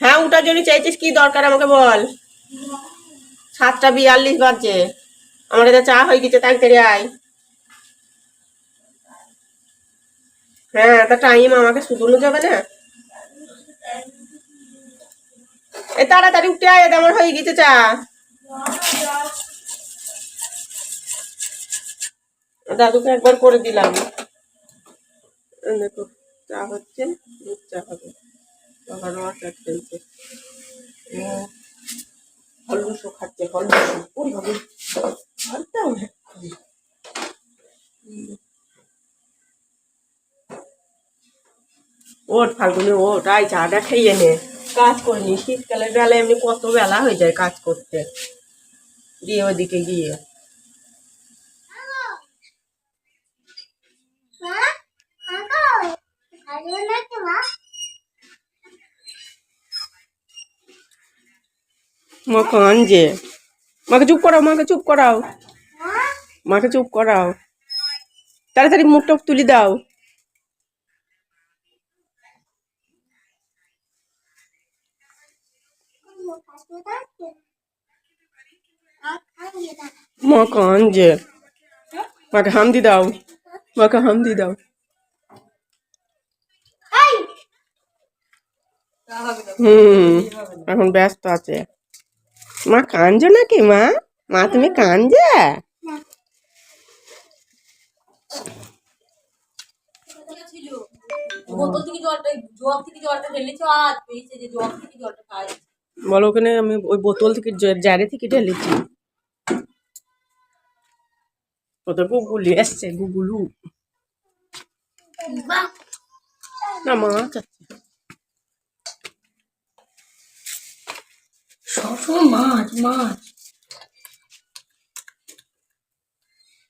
হ্যাঁ ওটার জন্য চাইছিস কি দরকার আমাকে বল। সাতটা বিয়াল্লিশ বাজছে। আমার এটা চা হয়ে গেছে তাড়াতাড়ি আয়। হ্যাঁ তা টাইম আমাকে শুধুনো যাবে না। এ তাড়াতাড়ি উঠে আয় আমার হয়ে গেছে চা। দাদুকে একবার করে দিলাম। দেখো, চা হচ্ছে, দুধ চা হবে। বাবার মা খেলছে হলুসো খাচ্ছে হলুসো ওই হবে ভাতটাও না ওট ফাল্গুনি ওট, আয় চাটা খেয়ে নে। কাজ করিনি, শীতকালের বেলা এমনি কত বেলা হয়ে যায় কাজ করতে। দিয়ে ওদিকে গিয়ে। মা কাঞ্জে মাকে চুপ করাও, মাকে চুপ করাও। মাকে চুপ করাও। তাড়াতাড়ি মুখটা তুলি দাও। মা কাঞ্জে মাকে হামদি দাও। মাকে হামদি দাও। হুম, এখন ব্যস্ত আছে। মা কাঞ্জো নাকি, মা? মা, তুমি খাই বলো ওখানে আমি ওই বোতল থেকে জারে থেকে ঢেলেছি। কত গুগুলি এসছে গুগুলু। না, মা আছে সবসময় মাছ মাছ।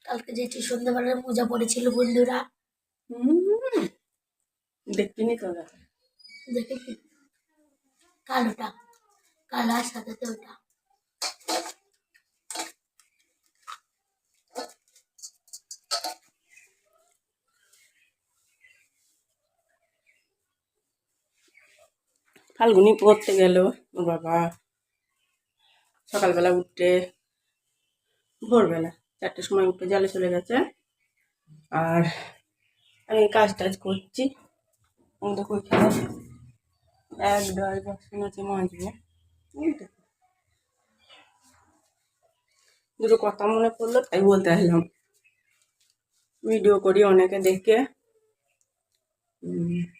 কালকে যেটি সন্ধ্যাবেলার পূজা পড়েছিল বন্ধুরা। দেখিনি তো ওরা। দেখেছি। কালোটা কালো আর সাদাতে ওটা। ফাল্গুনি পড়তে গেল বাবা। সকালবেলা উঠতে ভোরবেলা চারটের সময় উঠে জলে চলে গেছে। আর আমি কাজ টাজ করছি। দেখো ওইখানে এক ডয় বাসন আছে মাঝবে দুটো কথা মনে পড়ল, তাই বলতে আসলাম। ভিডিও করি অনেকে দেখে।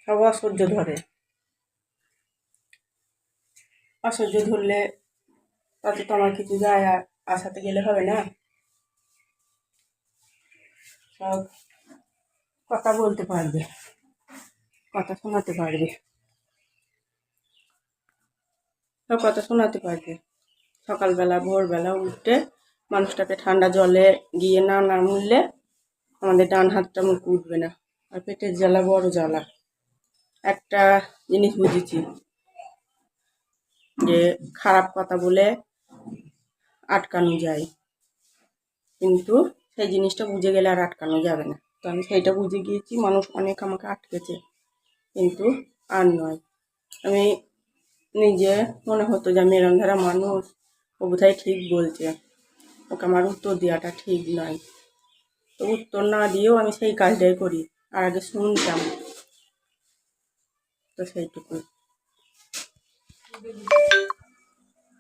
সব অসহ্য ধরে। অসহ্য ধরলে তাতে তো আমার কিছু যায় আর আসাতে গেলে হবে না। সব কথা বলতে পারবে। কথা শোনাতে পারবে। সব কথা শোনাতে পারবে। সকালবেলা, ভোরবেলা উঠে মানুষটাকে ঠান্ডা জলে গিয়ে না না নামলে আমাদের ডান হাতটা মুখ উঠবে না, আর পেটের জ্বালা বড় জ্বালা। একটা জিনিস বুঝেছি যে খারাপ কথা বলে আটকানো যায়। কিন্তু সেই জিনিসটা বুঝে গেলে আর আটকানো যাবে না। তো আমি সেইটা বুঝে গিয়েছি, মানুষ অনেক আমাকে আটকেছে। কিন্তু আর নয়। আমি নিজে মনে হতো যে আমি এরম ধারা মানুষ, ও বোধহয় ঠিক বলছে। ওকে আমার উত্তর দেওয়াটা ঠিক নয়। তো উত্তর না দিয়েও আমি সেই কাজটাই করি। আর আগে শুনতাম। তো সেইটুকু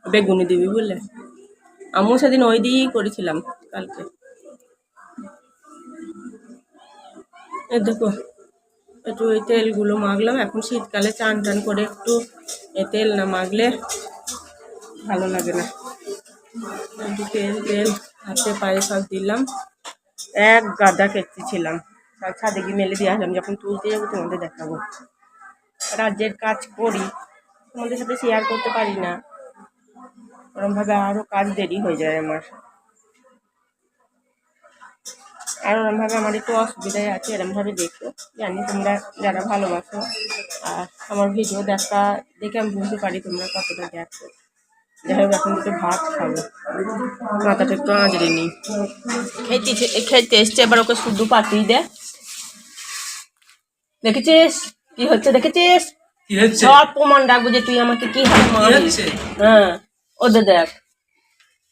বেগুনি দিবি বুঝলে আমিও সেদিন ওই দিয়েই করেছিলাম কালকে। দেখো, একটু ওই তেলগুলো মাখলাম। এখন শীতকালে চান টান করে একটু এ তেল না মাখলে ভালো লাগে না। একটু তেল তেল, হাতে পায়ে সব দিলাম। এক গাদা কেটেছিলাম সব ছাদে গিয়ে মেলে দিয়ে আসলাম, যখন তুলতে যাব তোমাদের দেখাবো। রাজ্যের কাজ করি, তোমাদের সাথে শেয়ার করতে পারি না। ওরমভাবে আরও কাজ দেরি হয়ে যায় আমার। আর ওরমভাবে আমার একটু অসুবিধায় আছে এরমভাবে দেখো। জানি তোমরা যারা ভালোবাসো আর আমার ভিডিও দেখা দেখে আমি বুঝতে পারি তোমরা কতটা দেখো যাই হোক এখন দুটো ভাত খাব। মাথাটা একটু আঁচড়ে নিই। খেতে খেতে এসছে এবার ওকে শুধু পাঠিয়ে দে। দেখেছিস? কি হচ্ছে দেখেছিস? সব প্রমাণ রাখব যে তুই আমাকে কি কি মারিস হ্যাঁ। ওদের দেখ।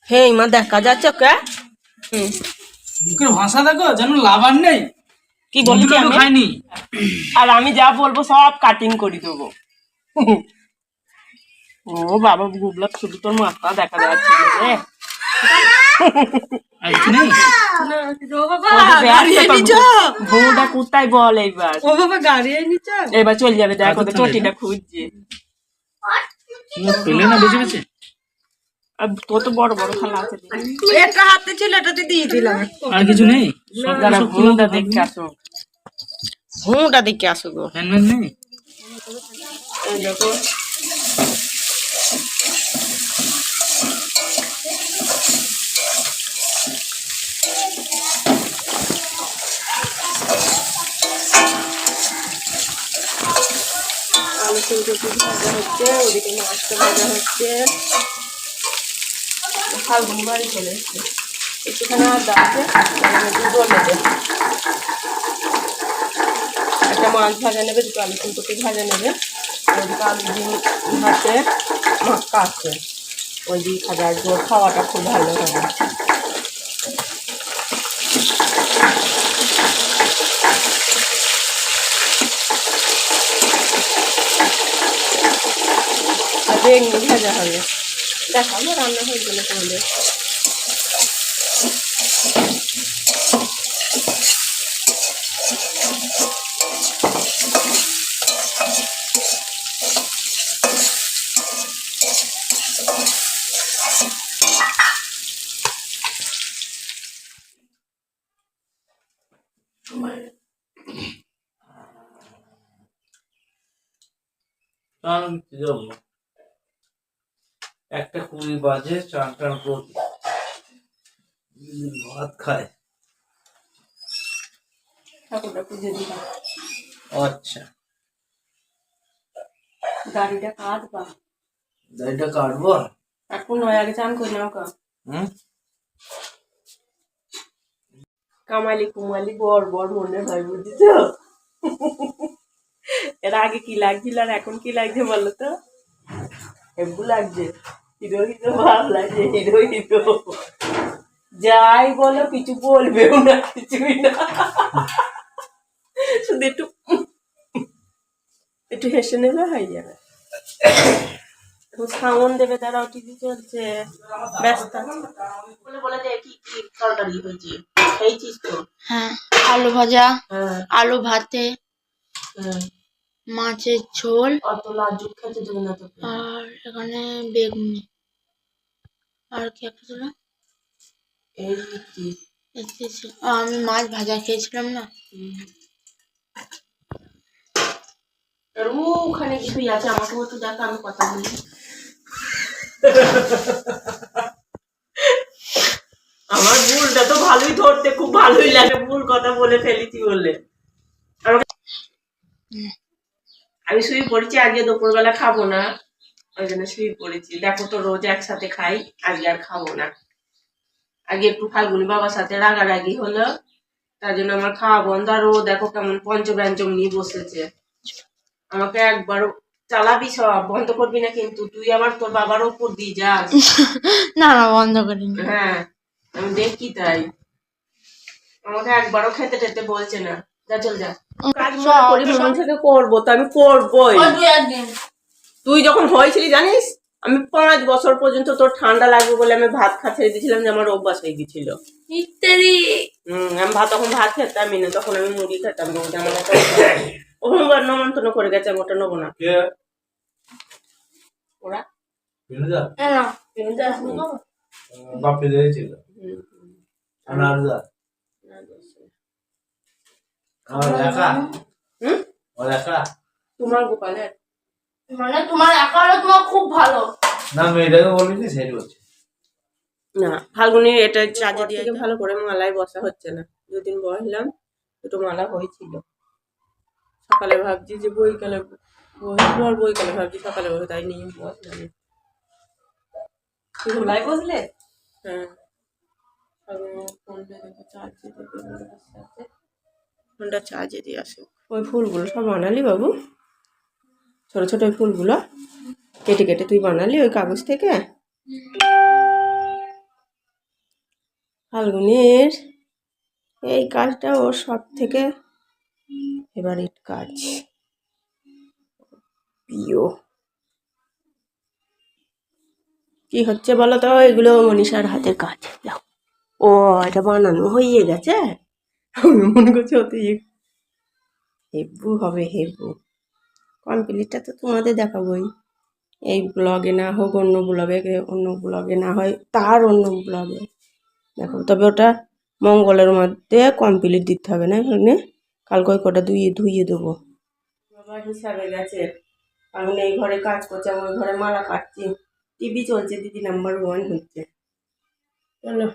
হে মা দেখা যাচ্ছে কে হুম। মুখের ভাষা দেখো যেন লাভার নেই। কি বলছি আমি? খাইনি। আর আমি যা বলব সব কাটিং করে দেবো। ও বাবা শুধু তোর মাথা দেখা যাচ্ছে রে। বউটা কোথায় বল এইবার? ও বাবা গাড়ি এবার চলে যাবে দেখ ওদের চটিটা খুঁজছে। পেলে না বেঁচে বেঁচে? আর তোর তো বড় বড় খালা আছে এটা হাতে ছিল এটা তো দিয়ে দিলাম আর কিছু নেই? ভুঁটা আসো। ভুঁটা দেখে আসো গো। ফ্যান নেই? দেখো। আলু ফুলকপি ভাজা হচ্ছে ওদিকে মাছটা ভাজা হচ্ছে। ফাল্গুনি বাড়ি চলে এসছে। একটুখানি আছে তার জল নেবে। একটা মাছ ভাজা নেবে, দুটো আলু ফুলকপি ভাজা নেবে, আর ওদিকে আলু ডিম ভাতে মাক্কা আছে। ওই দিয়ে খাবে জোর খাওয়াটা খুব ভালো হবে। আর বেগুনি ভাজা হবে। দেখাবো রান্না হয়ে গেলে তোমাদের। আমি কি যাব একটা কুড়ি বাজে চান টান করব। ভাত খায়। আচ্ছা। গাড়িটা কাটবা। দাড়িটা কাটবো এখন নয় আগে চান করে নাও কা হুম? কামালি কুমালি বর বর মনে হয় বুঝেছ? এর আগে কি লাগছিল আর এখন কি লাগছে বলো তো? হেব্বু লাগছে। হিরো হিরো ভাব লাগছে হিরো হিরো যাই বলো কিছু বলবেও না কিছুই না। শুধু একটু একটু হেসে নেবে হয়ে যাবে। সাউন্ড দেবে তারাও টিভি চলছে। ব্যস্ত বলে বলে দে কি কি তরকারি হয়েছে? খেয়েছিস তো? হ্যাঁ আলু ভাজা হ্যাঁ। আলু ভাতে। হ্যাঁ। মাছের ঝোল আর এখানে বেগুনি। আর কি একটা ছিল? আমি মাছ ভাজা খেয়েছিলাম না। ওখানে কিছুই আছে আমাকে একটু দেখা আমি কথা বলি। আমার ভুলটা তো ভালোই ধরতে খুব ভালোই লাগে ভুল কথা বলে ফেলেছি বলে আমাকে আমি শুয়ে পড়েছি আজকে দুপুরবেলা খাব না। ওই জন্য শুয়ে পড়েছি। দেখো তো রোজ একসাথে খাই আজকে আর খাব না। আগে একটু ফাল্গুনি বাবার সাথে রাগারাগি হলো তার জন্য আমার খাওয়া বন্ধ। আর ও দেখো কেমন পঞ্চব্যঞ্জম নিয়ে বসেছে। আমাকে একবার চালাবি সব বন্ধ করবি না কিন্তু। তুই আবার তোর বাবার উপর দিয়ে যাস না না বন্ধ করিনি। হ্যাঁ আমি দেখি তাই। আমাকে একবারও খেতে টেতে বলছে না। যা চল যা। কাজ মনে করি থেকে করব তো আমি করবোই। তুই যখন হয়েছিলি জানিস? আমি পাঁচ বছর পর্যন্ত তোর ঠান্ডা লাগবে বলে আমি ভাত খা ছেড়ে দিয়েছিলাম যে আমার অভ্যাস হয়ে গেছিল। ইত্যাদি। হম আমি ভাত তখন ভাত খেতামই না তখন আমি মুড়ি খেতাম আমার নমন্তন্ন করে গেছে আমি ওটা নেব না। কে? ওরা? না। বাপে দিয়েছিল হুম, হুম, আনারদা না, দোষ নেই। আমার একা হুম? ওর একা তোমার গোপালের? মানে তোমার একা তোমার খুব ভালো। না মেয়েটাকে বলিনি সেটা হচ্ছে। না ফাল্গুনি এটা চাজে দিয়ে ভালো করে মালায় বসা হচ্ছে না। দুদিন বসলাম দুটো মালা হয়েছিল সকালে ভাবছি যে বইকালে আর বইকালে ভাবছি সকালে বসে তাই নিয়ে বসলাম। তুই মালায় বসলে? হ্যাঁ। ফোনটা দেখো চার্জে দেবে ফোনটা চার্জে দিয়ে আসো ওই ফুলগুলো সব বানালি বাবু? ছোট ছোট ওই ফুলগুলো? কেটে কেটে তুই বানালি ওই কাগজ থেকে? ফাল্গুনের, এই কাজটা ওর সব থেকে ফেভারিট কাজ। প্রিয়। কি হচ্ছে বলো তো? এগুলো মনীষার হাতের কাজ। ও, এটা বানানো হয়ে গেছে? মনে করছি অত হেব্বু হবে, হেব্বু। কমপ্লিটটা তো তোমাদের দেখাবোই। এই ব্লগে না হোক, অন্য ব্লগে অন্য ব্লগে না হয়, তার অন্য ব্লগে দেখো, তবে ওটা মঙ্গলের মধ্যে কমপ্লিট দিতে হবে, না এখানে? কালকে কটা ধুয়ে ধুইয়ে দেবো। বাবা, হিসাবে গেছে। কারণ এই ঘরে কাজ করছে, আমি ওই ঘরে মালা কাটছি। টিভি চলছে, দিদি নাম্বার ওয়ান হচ্ছে। চলো।